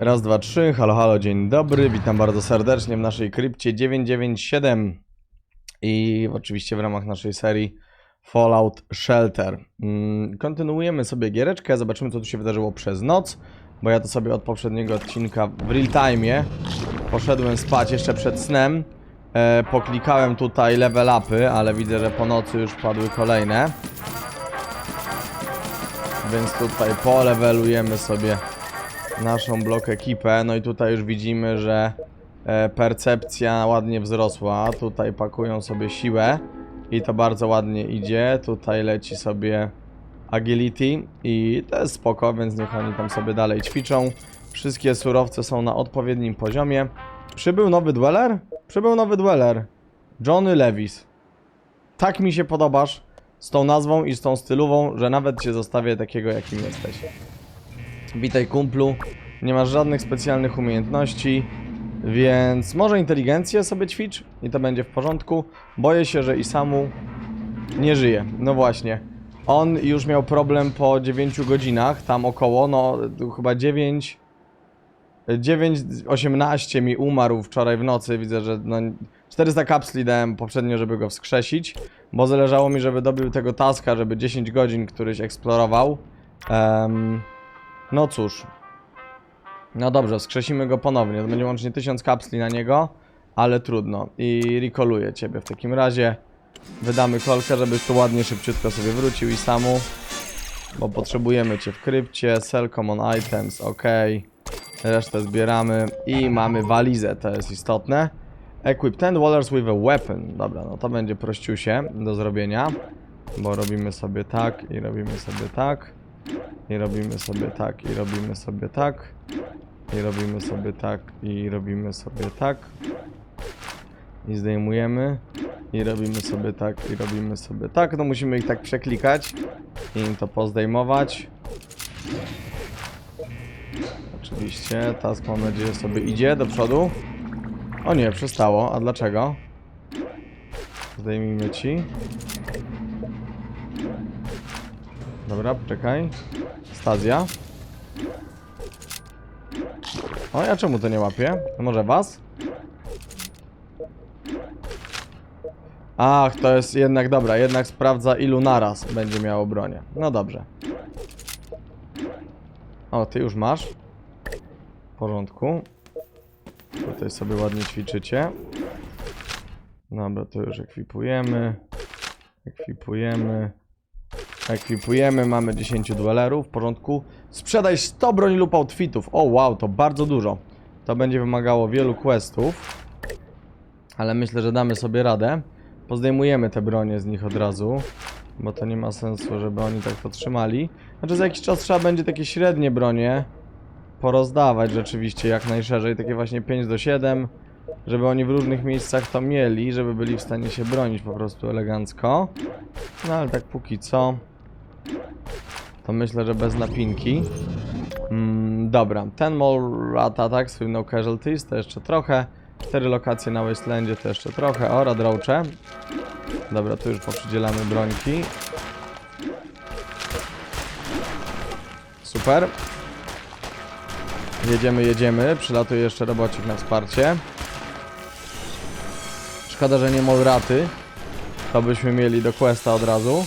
Raz, dwa, trzy, halo, halo, dzień dobry, witam bardzo serdecznie w naszej krypcie 997 i oczywiście w ramach naszej serii Fallout Shelter. Mm, Kontynuujemy sobie giereczkę, zobaczymy co tu się wydarzyło przez noc, bo ja to sobie od poprzedniego odcinka w real time poszedłem spać jeszcze przed snem, e, poklikałem tutaj level upy, ale widzę, że po nocy już padły kolejne. Więc tutaj polewelujemy sobie naszą blok ekipę. No i tutaj już widzimy, że e, percepcja ładnie wzrosła. Tutaj pakują sobie siłę i to bardzo ładnie idzie. Tutaj leci sobie agility i to jest spoko, więc niech oni tam sobie dalej ćwiczą. Wszystkie surowce są na odpowiednim poziomie. Przybył nowy dweller? Przybył nowy dweller. Johnny Levis. Tak mi się podobasz z tą nazwą i z tą stylową, że nawet cię zostawię takiego, jakim jesteś. Witaj kumplu. Nie masz żadnych specjalnych umiejętności, więc może inteligencję sobie ćwicz i to będzie w porządku. Boję się, że i samu nie żyje. No właśnie. On już miał problem po 9 godzinach, tam około, no chyba 9... 9.18 mi umarł wczoraj w nocy, widzę, że no 400 kapsli dałem poprzednio, żeby go wskrzesić, bo zależało mi, żeby dobił tego taska, żeby 10 godzin któryś eksplorował. Em, no cóż. No dobrze, wskrzesimy go ponownie. To będzie łącznie 1000 kapsli na niego, ale trudno. I recoluję ciebie w takim razie. Wydamy kolkę, żebyś tu ładnie, szybciutko sobie wrócił i samu. Bo potrzebujemy cię w krypcie. Sell common items, ok. Resztę zbieramy i mamy walizę, to jest istotne. Equip 10 dollars with a weapon. Dobra, no to będzie prościusie do zrobienia. Bo robimy sobie tak i robimy sobie tak. I robimy sobie tak, i robimy sobie tak. I robimy sobie tak, i robimy sobie tak. I zdejmujemy. I robimy sobie tak, i robimy sobie tak. No musimy ich tak przeklikać. I im to pozdejmować. Oczywiście, task mam nadzieję sobie idzie do przodu. O nie, przestało. A dlaczego? Zdejmijmy ci. Dobra, czekaj. Stazja. O, ja czemu to nie łapię? Może was? Ach, to jest jednak dobra, jednak sprawdza ilu naraz będzie miało bronię. No dobrze. O, ty już masz. W porządku. Tutaj sobie ładnie ćwiczycie. Dobra, to już ekwipujemy. Ekwipujemy. Ekwipujemy, mamy 10 duelerów, w porządku. Sprzedaj 100 broni lub outfitów. O wow, to bardzo dużo. To będzie wymagało wielu questów. Ale myślę, że damy sobie radę. Pozdejmujemy te bronie z nich od razu. Bo to nie ma sensu, żeby oni tak to trzymali. Znaczy za jakiś czas trzeba będzie takie średnie bronie porozdawać rzeczywiście jak najszerzej. Takie właśnie 5 do 7. Żeby oni w różnych miejscach to mieli, żeby byli w stanie się bronić po prostu elegancko. No ale tak póki co to myślę, że bez napinki. Mm, dobra, ten more rat attack, swój no casualties to jeszcze trochę. Cztery lokacje na Wastelandzie to jeszcze trochę. O, radrocze. Dobra, tu już poprzydzielamy brońki. Super. Jedziemy, jedziemy. Przylatuje jeszcze robocik na wsparcie. Szkoda, że nie Molraty. To byśmy mieli do questa od razu.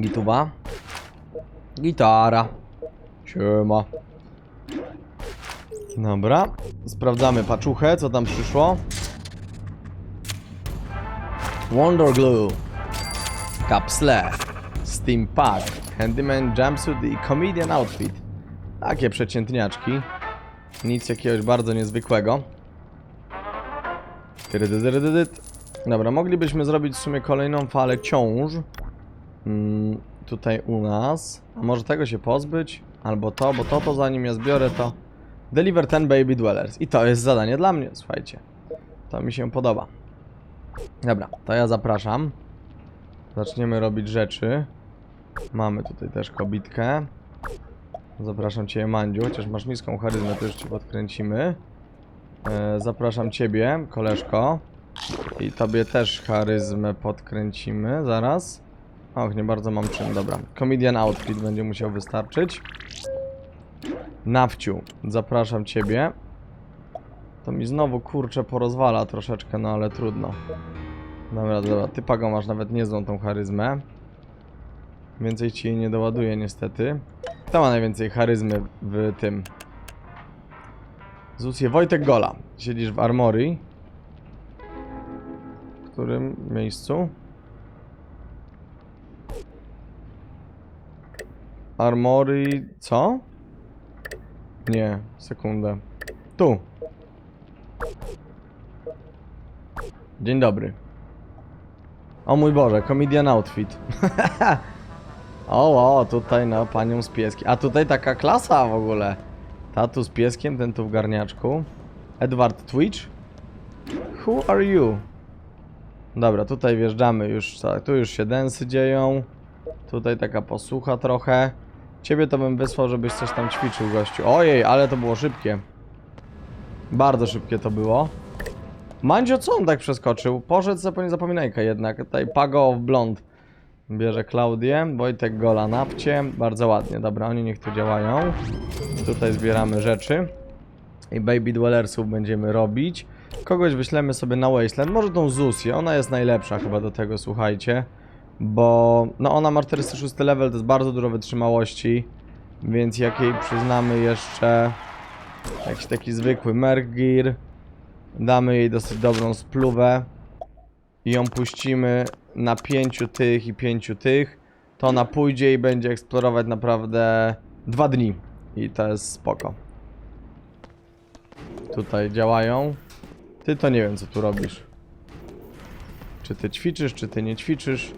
Gituba. Gitara. Siema. Dobra. Sprawdzamy paczuchę, co tam przyszło. Wonder Glue. Steam Pack. Handyman Jumpsuit i Comedian Outfit. Takie przeciętniaczki. Nic jakiegoś bardzo niezwykłego. Dobra, moglibyśmy zrobić w sumie kolejną falę ciąż. Mm, tutaj u nas. A może tego się pozbyć? Albo to, bo to to zanim ja zbiorę to. Deliver 10 baby dwellers. I to jest zadanie dla mnie, słuchajcie. To mi się podoba. Dobra, to ja zapraszam. Zaczniemy robić rzeczy. Mamy tutaj też kobitkę. Zapraszam Cię, Mandziu, chociaż masz niską charyzmę, to już Cię podkręcimy. E, zapraszam Ciebie, koleżko. I Tobie też charyzmę podkręcimy zaraz. Och, nie bardzo mam czym, dobra. Comedian Outfit będzie musiał wystarczyć. Nawciu, zapraszam ciebie. To mi znowu kurczę porozwala troszeczkę, no ale trudno. Dobra, dobra, ty Pago masz nawet niezłą tą charyzmę. Więcej ci jej nie doładuje niestety. Kto ma najwięcej charyzmy w tym? Zusie Wojtek Gola. Siedzisz w Armory. W którym miejscu? Armory... co? Nie, sekundę. Tu. Dzień dobry. O mój Boże, comedian outfit. o, o, tutaj na panią z pieskiem. A tutaj taka klasa w ogóle. Tatu z pieskiem, ten tu w garniaczku. Edward Twitch. Who are you? Dobra, tutaj wjeżdżamy już, tu już się densy dzieją. Tutaj taka posłucha trochę. Ciebie to bym wysłał, żebyś coś tam ćwiczył, gościu. Ojej, ale to było szybkie. Bardzo szybkie to było. Mandzio, co on tak przeskoczył? Poszedł za po niezapominajkę jednak. Tutaj Pago w blond. Bierze Klaudię, Wojtek Gola napcie. Bardzo ładnie, dobra, oni niech tu działają. Tutaj zbieramy rzeczy. I Baby Dwellersów będziemy robić. Kogoś wyślemy sobie na Wasteland. Może tą Zusię, ona jest najlepsza chyba do tego, słuchajcie. Bo no ona ma 46 level, to jest bardzo dużo wytrzymałości. Więc jak jej przyznamy jeszcze jakiś taki zwykły Mergir, damy jej dosyć dobrą spluwę i ją puścimy na pięciu tych i pięciu tych, to ona pójdzie i będzie eksplorować naprawdę dwa dni. I to jest spoko. Tutaj działają. Ty to nie wiem co tu robisz. Czy ty ćwiczysz, czy ty nie ćwiczysz?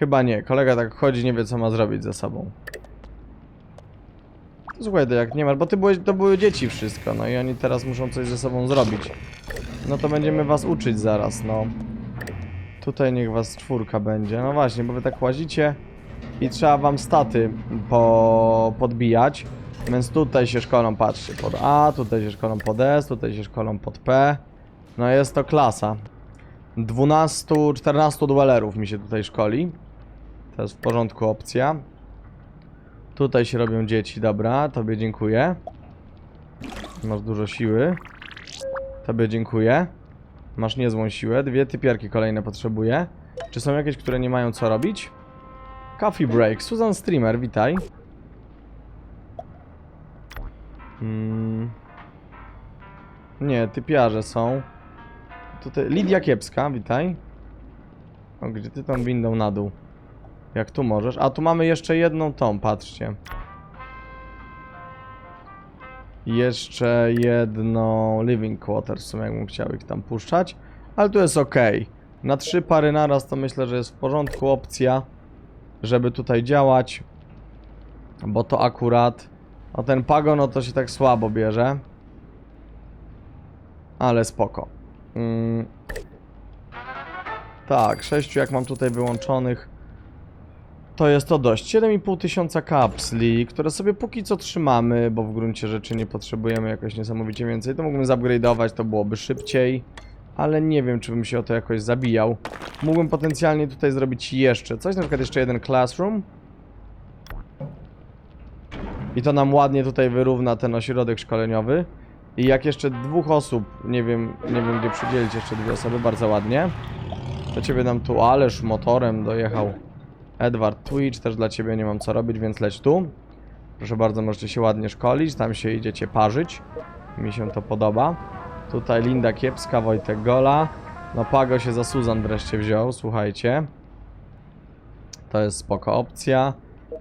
Chyba nie. Kolega tak chodzi, nie wie co ma zrobić ze sobą. Słuchaj, to jak nie masz, bo ty byłeś, to były dzieci wszystko, no i oni teraz muszą coś ze sobą zrobić. No to będziemy was uczyć zaraz, no. Tutaj niech was czwórka będzie. No właśnie, bo wy tak łazicie i trzeba wam staty po, podbijać. Więc tutaj się szkolą, patrzcie, pod A, tutaj się szkolą pod S, tutaj się szkolą pod P. No jest to klasa. 12-14 duelerów mi się tutaj szkoli. To jest w porządku opcja. Tutaj się robią dzieci, dobra, tobie dziękuję. Masz dużo siły. Tobie dziękuję. Masz niezłą siłę. Dwie typiarki kolejne potrzebuję. Czy są jakieś, które nie mają co robić? Coffee break. Susan Streamer, witaj. Mm. Nie, typiarze są. Tutaj Lidia Kiepska, witaj. O, gdzie ty tą windą na dół? Jak tu możesz? A tu mamy jeszcze jedną tą, patrzcie. Jeszcze jedno living quarters, w sumie jakbym chciał ich tam puszczać. Ale tu jest ok. Na trzy pary naraz to myślę, że jest w porządku opcja, żeby tutaj działać. Bo to akurat... O ten pagon, no to się tak słabo bierze. Ale spoko. Mm. Tak, sześciu jak mam tutaj wyłączonych to jest to dość. 7,5 tysiąca kapsli, które sobie póki co trzymamy, bo w gruncie rzeczy nie potrzebujemy jakoś niesamowicie więcej. To mógłbym zupgrade'ować, to byłoby szybciej, ale nie wiem, czy bym się o to jakoś zabijał. Mógłbym potencjalnie tutaj zrobić jeszcze coś, na przykład jeszcze jeden classroom. I to nam ładnie tutaj wyrówna ten ośrodek szkoleniowy. I jak jeszcze dwóch osób, nie wiem, nie wiem gdzie przydzielić jeszcze dwie osoby, bardzo ładnie. To ciebie nam tu, ależ motorem dojechał. Edward Twitch, też dla ciebie nie mam co robić, więc leć tu. Proszę bardzo, możecie się ładnie szkolić, tam się idziecie parzyć. Mi się to podoba. Tutaj Linda Kiepska, Wojtek Gola. No Pago się za Suzan wreszcie wziął, słuchajcie. To jest spoko opcja.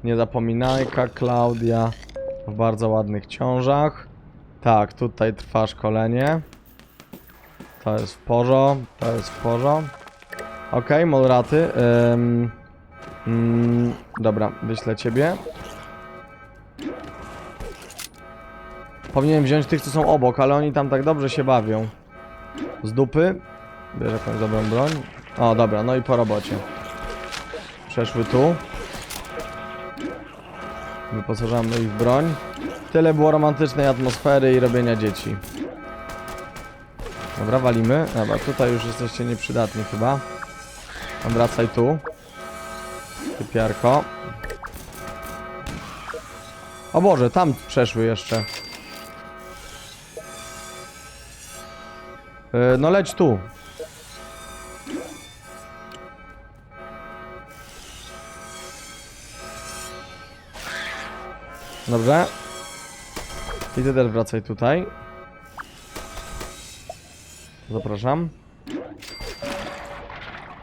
Nie zapominajka, Klaudia w bardzo ładnych ciążach. Tak, tutaj trwa szkolenie. To jest w porzo, to jest w porzo. Okej, okay, Molraty. Ym, mm, dobra, wyślę ciebie. Powinienem wziąć tych, co są obok, ale oni tam tak dobrze się bawią. Z dupy. Bierz jakąś dobrą broń. O, dobra, no i po robocie. Przeszły tu. Wyposażamy ich w broń. Tyle było romantycznej atmosfery i robienia dzieci. Dobra, walimy. Dobra, tutaj już jesteście nieprzydatni chyba. Wracaj tu. Typiarko. O Boże, tam przeszły jeszcze. Yy, no leć tu. Dobrze. I ty też wracaj tutaj. Zapraszam.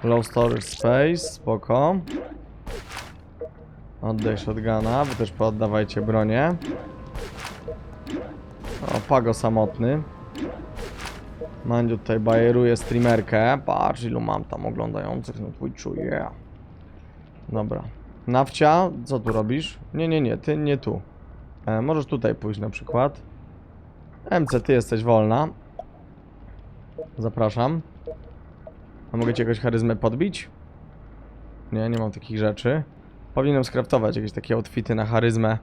Low storage space, spoko. Oddaj shotguna, wy też pooddawajcie bronię. O, Pago samotny. Mandziu tutaj bajeruje streamerkę. Patrz ilu mam tam oglądających na Twitchu, yeah. Dobra. Nawcia, co tu robisz? Nie, nie, nie, ty nie tu. E, możesz tutaj pójść na przykład. MC, ty jesteś wolna. Zapraszam. A mogę ci jakąś charyzmę podbić? Nie, nie mam takich rzeczy. Powinienem skraftować jakieś takie outfity na charyzmę.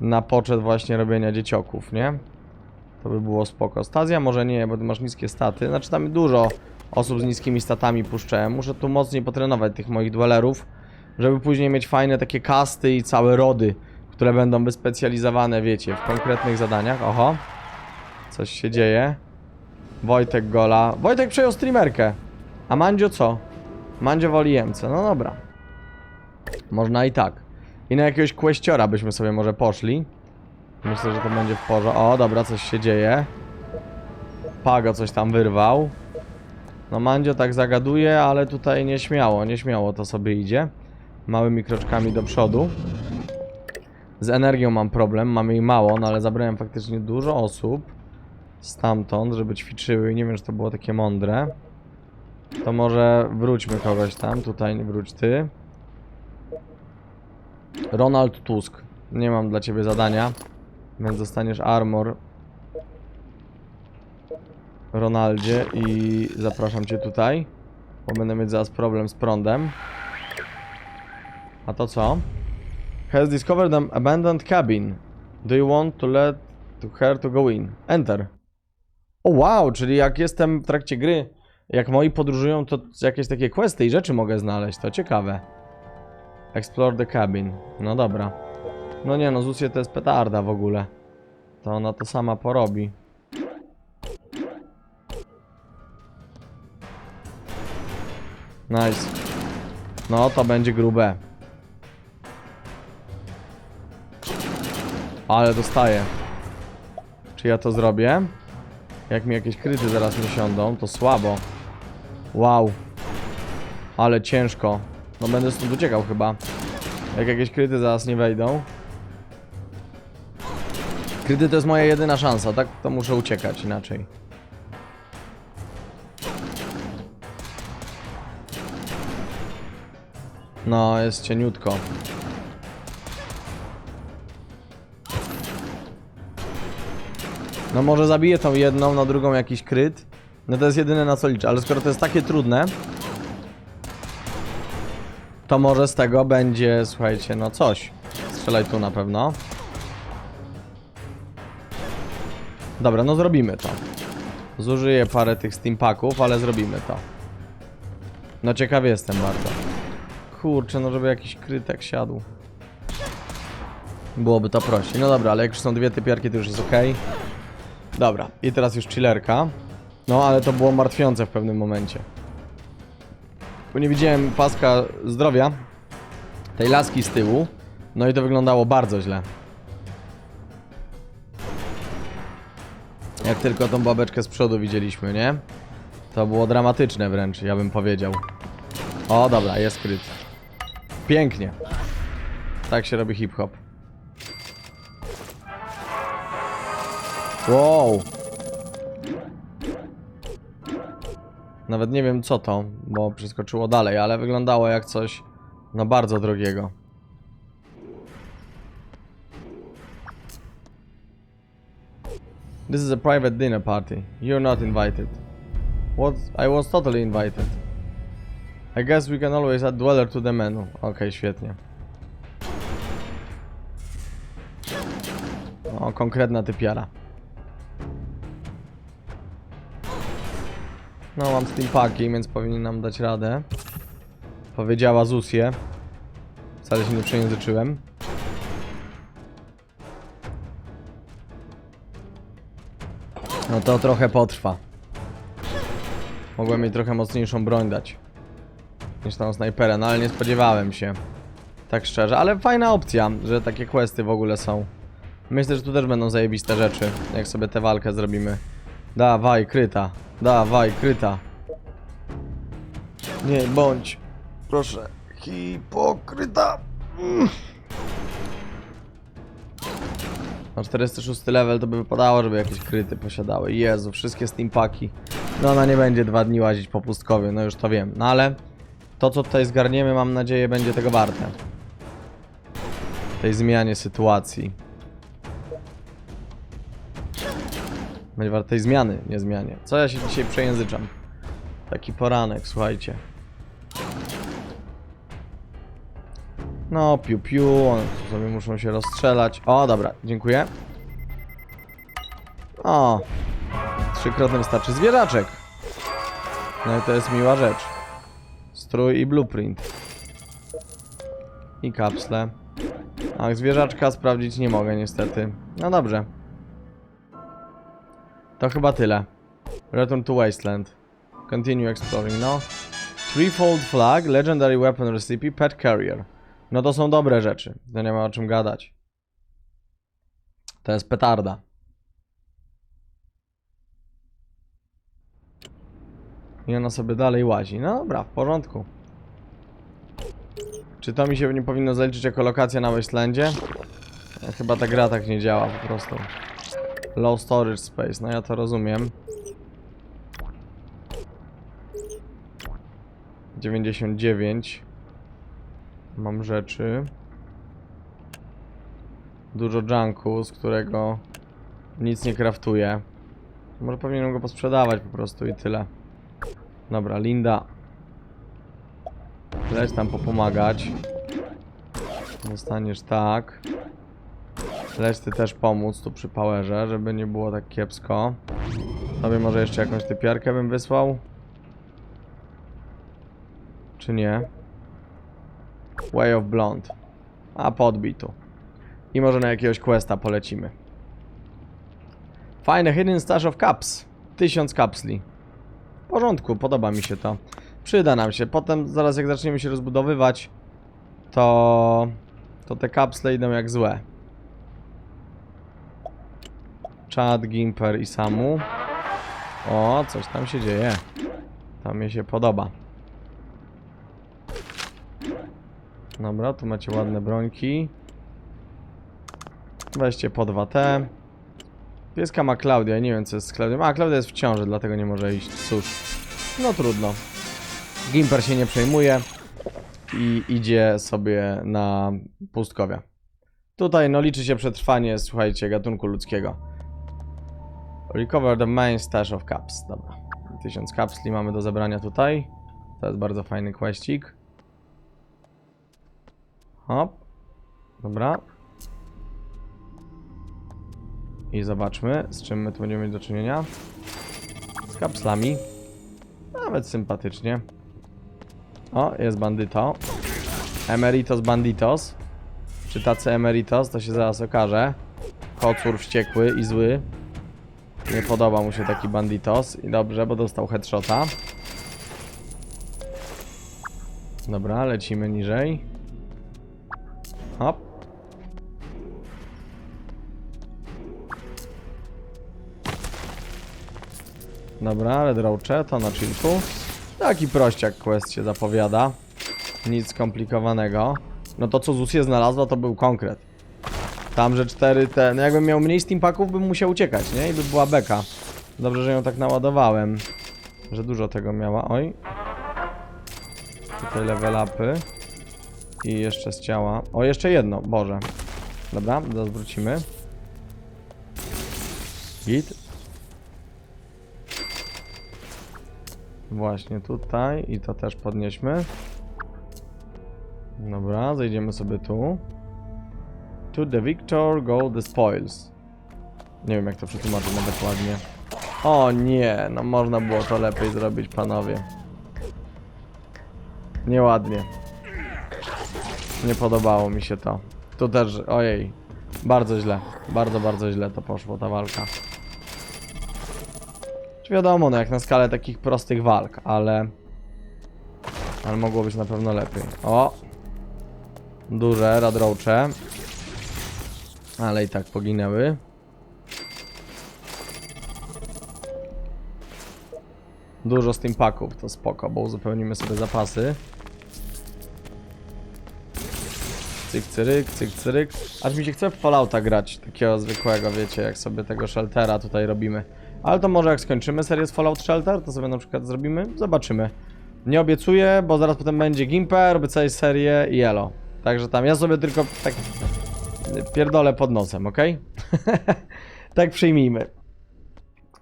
Na poczet właśnie robienia dziecioków, nie? To by było spoko. Stazja może nie, bo ty masz niskie staty. Znaczy tam dużo osób z niskimi statami puszczałem. Muszę tu mocniej potrenować tych moich dwelerów, żeby później mieć fajne takie kasty i całe rody, które będą wyspecjalizowane, wiecie, w konkretnych zadaniach. Oho. Coś się dzieje. Wojtek gola. Wojtek przejął streamerkę. A Mandzio co? Mandzio woli Jemce. No dobra. Można i tak. I na jakiegoś kwestiora byśmy sobie może poszli. Myślę, że to będzie w porządku. O, dobra, coś się dzieje. Pago coś tam wyrwał. No Mandzio tak zagaduje, ale tutaj nieśmiało, nieśmiało to sobie idzie. Małymi kroczkami do przodu. Z energią mam problem, mamy jej mało, no ale zabrałem faktycznie dużo osób stamtąd, żeby ćwiczyły. Nie wiem, czy to było takie mądre. To może wróćmy kogoś tam. Tutaj wróć ty. Ronald Tusk. Nie mam dla ciebie zadania, więc dostaniesz armor. Ronaldzie i zapraszam cię tutaj, bo będę mieć zaraz problem z prądem. A to co? Has discovered an abandoned cabin. Do you want to let to her to go in? Enter. O wow, czyli jak jestem w trakcie gry, jak moi podróżują, to jakieś takie questy i rzeczy mogę znaleźć, to ciekawe. Explore the cabin. No dobra. No nie no, Zusie to jest petarda w ogóle. To ona to sama porobi. Nice. No to będzie grube. Ale dostaję. Czy ja to zrobię? Jak mi jakieś kryty zaraz nie siądą, to słabo. Wow. Ale ciężko. No będę stąd uciekał chyba. Jak jakieś kryty zaraz nie wejdą. Kryty to jest moja jedyna szansa, tak? To muszę uciekać inaczej. No, jest cieniutko. No może zabiję tą jedną, na drugą jakiś kryt. No to jest jedyne na co liczę, ale skoro to jest takie trudne, to może z tego będzie, słuchajcie, no coś. Strzelaj tu na pewno. Dobra, no zrobimy to. Zużyję parę tych steampaków, ale zrobimy to. No ciekawy jestem bardzo. Kurczę, no żeby jakiś krytek siadł. Byłoby to prościej. No dobra, ale jak już są dwie typiarki, to już jest ok. Dobra, i teraz już chillerka. No, ale to było martwiące w pewnym momencie. Bo nie widziałem paska zdrowia tej laski z tyłu. No i to wyglądało bardzo źle. Jak tylko tą babeczkę z przodu widzieliśmy, nie? To było dramatyczne wręcz, ja bym powiedział. O, dobra, jest kryt. Pięknie. Tak się robi hip-hop. Wow. Nawet nie wiem co to, bo przeskoczyło dalej, ale wyglądało jak coś no bardzo drogiego. This is a private dinner party. You're not invited. What? I was totally invited. I guess we can always add dweller to the menu. Okej, świetnie. O, konkretna typiara. No, mam z tym więc powinien nam dać radę. Powiedziała Zusie. Wcale się nie przejęzyczyłem. No to trochę potrwa. Mogłem jej trochę mocniejszą broń dać. Niż tą snajperę, no ale nie spodziewałem się. Tak szczerze, ale fajna opcja, że takie questy w ogóle są. Myślę, że tu też będą zajebiste rzeczy, jak sobie tę walkę zrobimy. Dawaj, kryta. Dawaj, kryta. Nie bądź. Proszę. Hipokryta. Mm. Na 46 level to by wypadało, żeby jakieś kryty posiadały. Jezu, wszystkie steampaki. No ona nie będzie dwa dni łazić po pustkowie, no już to wiem. No ale to co tutaj zgarniemy mam nadzieję będzie tego warte. Tej zmianie sytuacji. Będzie warte tej zmiany, nie zmianie. Co ja się dzisiaj przejęzyczam? Taki poranek, słuchajcie. No, piu piu, one tu sobie muszą się rozstrzelać. O, dobra, dziękuję. O, trzykrotnie wystarczy zwierzaczek. No i to jest miła rzecz. Strój i blueprint. I kapsle. Ach, zwierzaczka sprawdzić nie mogę niestety. No dobrze. To chyba tyle. Return to Wasteland. Continue exploring, no. Threefold flag, legendary weapon recipe, pet carrier. No to są dobre rzeczy. To nie ma o czym gadać. To jest petarda. I ona sobie dalej łazi. No dobra, w porządku. Czy to mi się nie powinno zaliczyć jako lokacja na Wastelandzie? E, Chyba ta gra tak nie działa po prostu. Low storage space, no ja to rozumiem. 99 Mam rzeczy. Dużo junku, z którego nic nie kraftuję. Może powinienem go posprzedawać po prostu i tyle. Dobra, Linda. Leć tam popomagać. Dostaniesz tak. Leć ty też pomóc tu przy powerze, żeby nie było tak kiepsko. Tobie może jeszcze jakąś typiarkę bym wysłał? Czy nie? Way of Blonde. A podbij tu. I może na jakiegoś questa polecimy. Fajne Hidden Stash of Caps. 1000 kapsli. W porządku, podoba mi się to. Przyda nam się. Potem, zaraz jak zaczniemy się rozbudowywać, to... To te kapsle idą jak złe. Chad, Gimper i Samu. O, coś tam się dzieje. To mi się podoba. Dobra, tu macie ładne brońki. Weźcie po 2T. Pieska ma Klaudia, nie wiem co jest z Klaudią. A, Klaudia jest w ciąży, dlatego nie może iść. Cóż, no trudno. Gimper się nie przejmuje i idzie sobie na pustkowie. Tutaj no liczy się przetrwanie, słuchajcie, gatunku ludzkiego. Recover the main stash of caps. Dobra. 1000 kapsli mamy do zebrania tutaj. To jest bardzo fajny questik. Hop. Dobra. I zobaczmy, z czym my tu będziemy mieć do czynienia. Z kapslami. Nawet sympatycznie. O, jest bandyto. Emeritos banditos. Czy tacy emeritos, to się zaraz okaże. Kocur wściekły i zły. Nie podoba mu się taki banditos. I dobrze, bo dostał headshota. Dobra, lecimy niżej. Hop. Dobra, draucze to na chillku. Taki prościak quest się zapowiada. Nic skomplikowanego. No to co Zusie znalazła to był konkret. Tam, że cztery te... No jakbym miał mniej steampaków bym musiał uciekać, nie? I by była beka. Dobrze, że ją tak naładowałem. Że dużo tego miała. Oj. Tutaj level upy. I jeszcze z ciała. O, jeszcze jedno, Boże. Dobra, zaraz wrócimy. Git. Właśnie tutaj i to też podnieśmy. Dobra, zejdziemy sobie tu. To the victor go the spoils. Nie wiem jak to przetłumaczyć nawet ładnie. O nie, no można było to lepiej zrobić, panowie. Nieładnie. Nie podobało mi się to. Tu też, ojej. Bardzo źle. Bardzo, bardzo źle to poszło, ta walka. Czy wiadomo, no jak na skalę takich prostych walk, ale... Ale mogło być na pewno lepiej. O! Duże radrocze. Ale i tak poginęły. Dużo steampaków, to spoko, bo uzupełnimy sobie zapasy. Cyk, cyryk, cyk, cyryk. Aż mi się chce w Fallouta grać, takiego zwykłego, wiecie, jak sobie tego sheltera tutaj robimy. Ale to może jak skończymy serię z Fallout Shelter, to sobie na przykład zrobimy, zobaczymy. Nie obiecuję, bo zaraz potem będzie Gimper, robię całej serię i elo. Także tam ja sobie tylko tak pierdolę pod nosem, ok? tak przyjmijmy.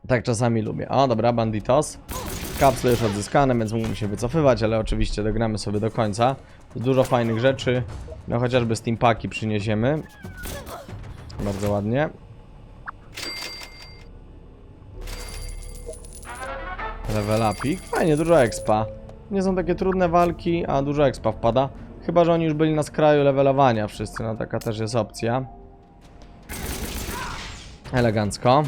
Tak czasami lubię. O, dobra, Banditos. Kapsle już odzyskane, więc mógłbym się wycofywać, ale oczywiście dogramy sobie do końca. Dużo fajnych rzeczy. No chociażby steampaki przyniesiemy. Bardzo ładnie. Level upik. Fajnie, dużo expa. Nie są takie trudne walki, a dużo expa wpada. Chyba, że oni już byli na skraju levelowania wszyscy, no taka też jest opcja. Elegancko.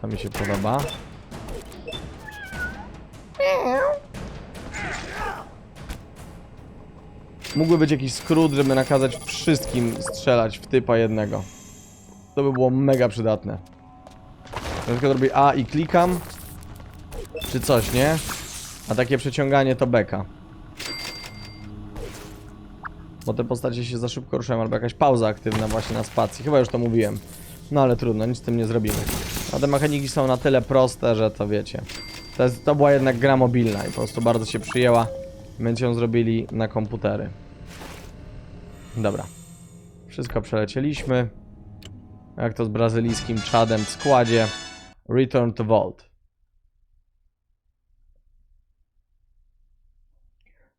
To mi się podoba. Mógłby być jakiś skrót, żeby nakazać wszystkim strzelać w typa jednego. To by było mega przydatne. Na przykład robię A i klikam. Czy coś, nie? A takie przeciąganie to beka. Bo te postacie się za szybko ruszają, albo jakaś pauza aktywna właśnie na spacji. Chyba już to mówiłem. No ale trudno, nic z tym nie zrobimy. A te mechaniki są na tyle proste, że to wiecie. To, jest, to była jednak gra mobilna i po prostu bardzo się przyjęła. Będziemy ją zrobili na komputery. Dobra. Wszystko przelecieliśmy. Jak to z brazylijskim czadem w składzie. Return to Vault.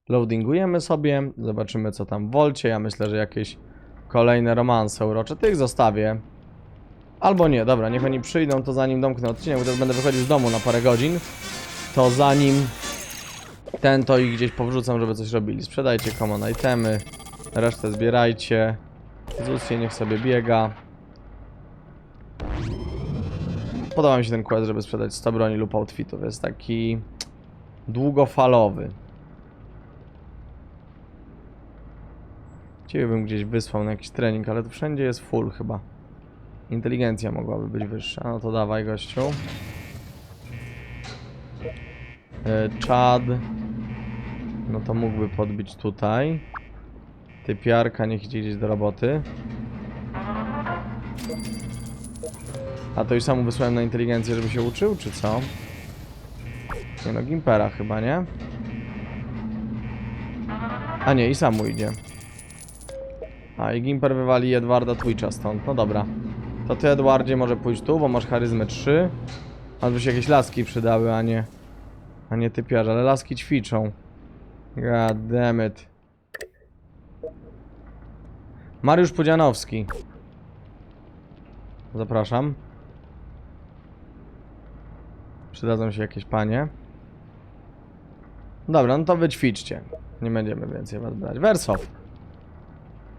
Loadingujemy sobie, zobaczymy co tam w Volcie. Ja myślę, że jakieś kolejne romanse urocze. Tych zostawię. Albo nie, dobra, niech oni przyjdą, to zanim domknę odcinek, bo teraz będę wychodził z domu na parę godzin. To zanim ten, to ich gdzieś powrzucam, żeby coś robili. Sprzedajcie common itemy, resztę zbierajcie. Zusie niech sobie biega. Podoba mi się ten quest, żeby sprzedać 100 broni lub outfitów. Jest taki długofalowy. Ciebie bym gdzieś wysłał na jakiś trening, ale tu wszędzie jest full chyba. Inteligencja mogłaby być wyższa. No to dawaj gościu. E, Chad. No to mógłby podbić tutaj. Typiarka niech idzie gdzieś do roboty. A to już samu wysłałem na inteligencję, żeby się uczył, czy co? Nie no, Gimpera chyba, nie? A nie, i samu idzie. A, i Gimper wywali Edwarda Twitcha stąd, no dobra. To ty, Edwardzie, może pójść tu, bo masz charyzmę 3. Albo się jakieś laski przydały, a nie... A nie typiarze, ale laski ćwiczą. God damn it. Mariusz Pudzianowski. Zapraszam. Przydadzą się jakieś panie. Dobra, no to wy ćwiczcie. Nie będziemy więcej was brać. Wersow.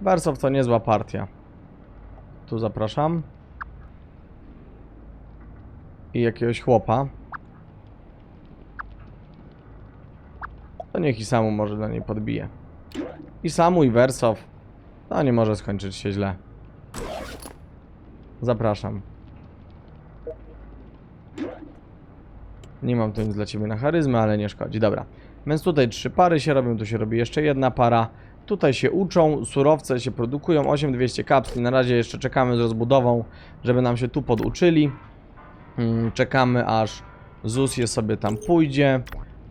Wersow to niezła partia. Tu zapraszam. I jakiegoś chłopa. To niech i samu może do niej podbije. I samu i Wersow. To nie może skończyć się źle. Zapraszam. Nie mam tu nic dla ciebie na charyzmę, ale nie szkodzi. Dobra. Więc tutaj trzy pary się robią, tu się robi jeszcze jedna para. Tutaj się uczą, surowce się produkują, 8200 kapsli. Na razie jeszcze czekamy z rozbudową, żeby nam się tu poduczyli. Mm, Czekamy aż ZUS je sobie tam pójdzie.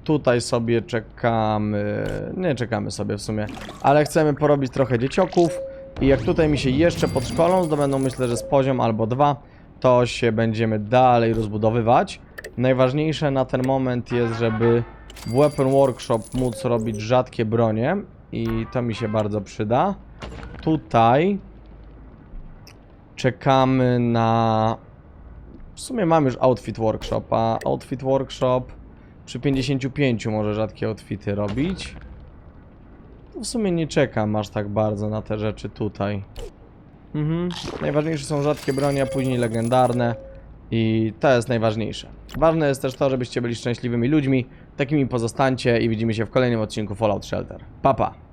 Tutaj sobie czekamy. Nie czekamy sobie w sumie, ale chcemy porobić trochę dziecioków. I jak tutaj mi się jeszcze podszkolą, zdobędą myślę, że z poziom albo dwa, to się będziemy dalej rozbudowywać. Najważniejsze na ten moment jest, żeby w Weapon Workshop móc robić rzadkie bronie i to mi się bardzo przyda. Tutaj czekamy na... W sumie mam już Outfit Workshop, a Outfit Workshop przy 55 może rzadkie outfity robić. W sumie nie czekam aż tak bardzo na te rzeczy tutaj. Mhm. Najważniejsze są rzadkie bronie, a później legendarne. I to jest najważniejsze. Ważne jest też to, żebyście byli szczęśliwymi ludźmi. Takimi pozostańcie i widzimy się w kolejnym odcinku Fallout Shelter. Pa pa!